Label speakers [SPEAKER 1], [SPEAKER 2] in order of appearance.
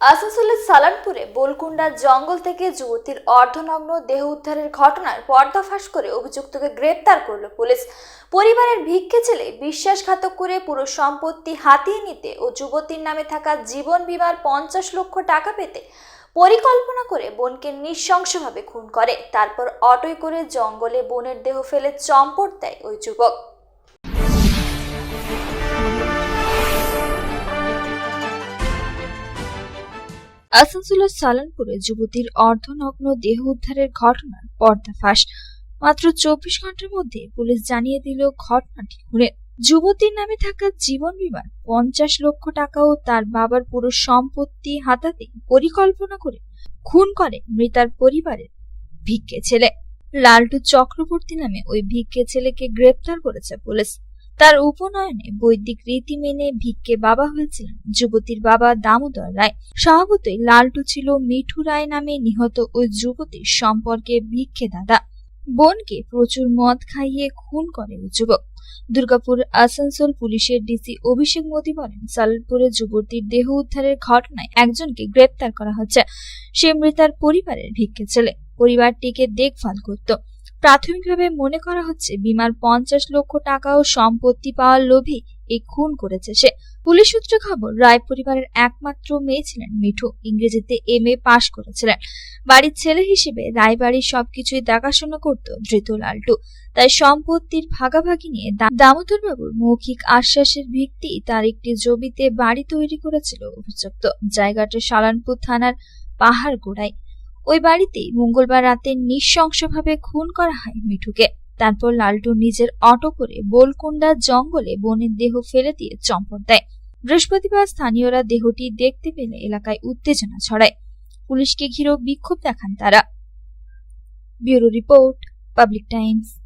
[SPEAKER 1] আসানসোলের সালানপুরে বোলকুন্ডা জঙ্গল থেকে যুবতীর অর্ধনগ্ন দেহ উদ্ধারের ঘটনার পর্দাফাশ করে অভিযুক্তকে গ্রেপ্তার করল পুলিশ। পরিবারের ভিক্ষে ছেলে বিশ্বাসঘাতক করে পুরো সম্পত্তি হাতিয়ে নিতে ও যুবতীর নামে থাকা জীবন বিমার পঞ্চাশ লক্ষ টাকা পেতে পরিকল্পনা করে বোনকে নৃশংসভাবে খুন করে। তারপর অটোয় করে জঙ্গলে বোনের দেহ ফেলে চম্পট দেয় ওই যুবক। আসানসোলের সালানপুরে যুবতীর অর্ধনগ্ন দেহ উদ্ধারের ঘটনার পর্দাফাশ। মাত্র চব্বিশ ঘণ্টার মধ্যে পুলিশ জানিয়ে দিল ঘটনাটি ঘুরে। যুবতীর নামে থাকা জীবন বিমার পঞ্চাশ লক্ষ টাকা ও তার বাবার পুরো সম্পত্তি হাতাতে পরিকল্পনা করে খুন করে মৃতার পরিবারের ভিক্ষে ছেলে। লালটু চক্রবর্তী নামে ওই ভিক্ষে ছেলেকে গ্রেপ্তার করেছে পুলিশ। তার উপনয়নে বৈদিক রীতি মেনে ভিক্ষে বাবা হয়েছিলেন যুবতীর বাবা দামোদর রায়। স্বভাবতই লালটু ছিল মিঠু রায় নামে নিহত ওই যুবতীর সম্পর্কে ভিক্ষে দাদা। বোনকে প্রচুর মদ খাইয়ে খুন করে ওই যুবক। দুর্গাপুর আসানসোল পুলিশের ডিসি অভিষেক মোদী বলেন, সালপুরে যুবতীর দেহ উদ্ধারের ঘটনায় একজনকে গ্রেপ্তার করা হচ্ছে। সে মৃতার পরিবারের ভিক্ষে ছেলে। পরিবারটিকে দেখভাল করত। প্রাথমিকভাবে মনে করা হচ্ছে বিমার পঞ্চাশ লক্ষ টাকা ও সম্পত্তি পাওয়ার লোভে এই খুন করেছে সে। পুলিশ সূত্রে খবর, রায় পরিবারের একমাত্র মেয়ে ছিলেন মিঠু, ইংরেজিতে এম এ পাশ করেছিলেন। বাড়ির ছেলে হিসেবে রায় বাড়ির সবকিছুই দেখাশোনা করত ধৃত লালটু। তাই সম্পত্তির ভাগাভাগি নিয়ে দা- দামোদর বাবুর মৌখিক আশ্বাসের ভিত্তি তার একটি জমিতে বাড়ি তৈরি করেছিল অভিযুক্ত। জায়গাটা সালানপুর থানার পাহাড় গোড়ায় ওই বাড়িতেই মঙ্গলবার রাতে নৃশংসভাবে খুন করা হয় মিঠুকে। তারপর লালটু নিজের অটো করে বোলকুন্ডা জঙ্গলে বনের দেহ ফেলে দিয়ে চম্পট দেয়। বৃহস্পতিবার স্থানীয়রা দেহটি দেখতে পেলে এলাকায় উত্তেজনা ছড়ায়। পুলিশকে ঘিরেও বিক্ষোভ দেখান তারা। Bureau report, Public Times.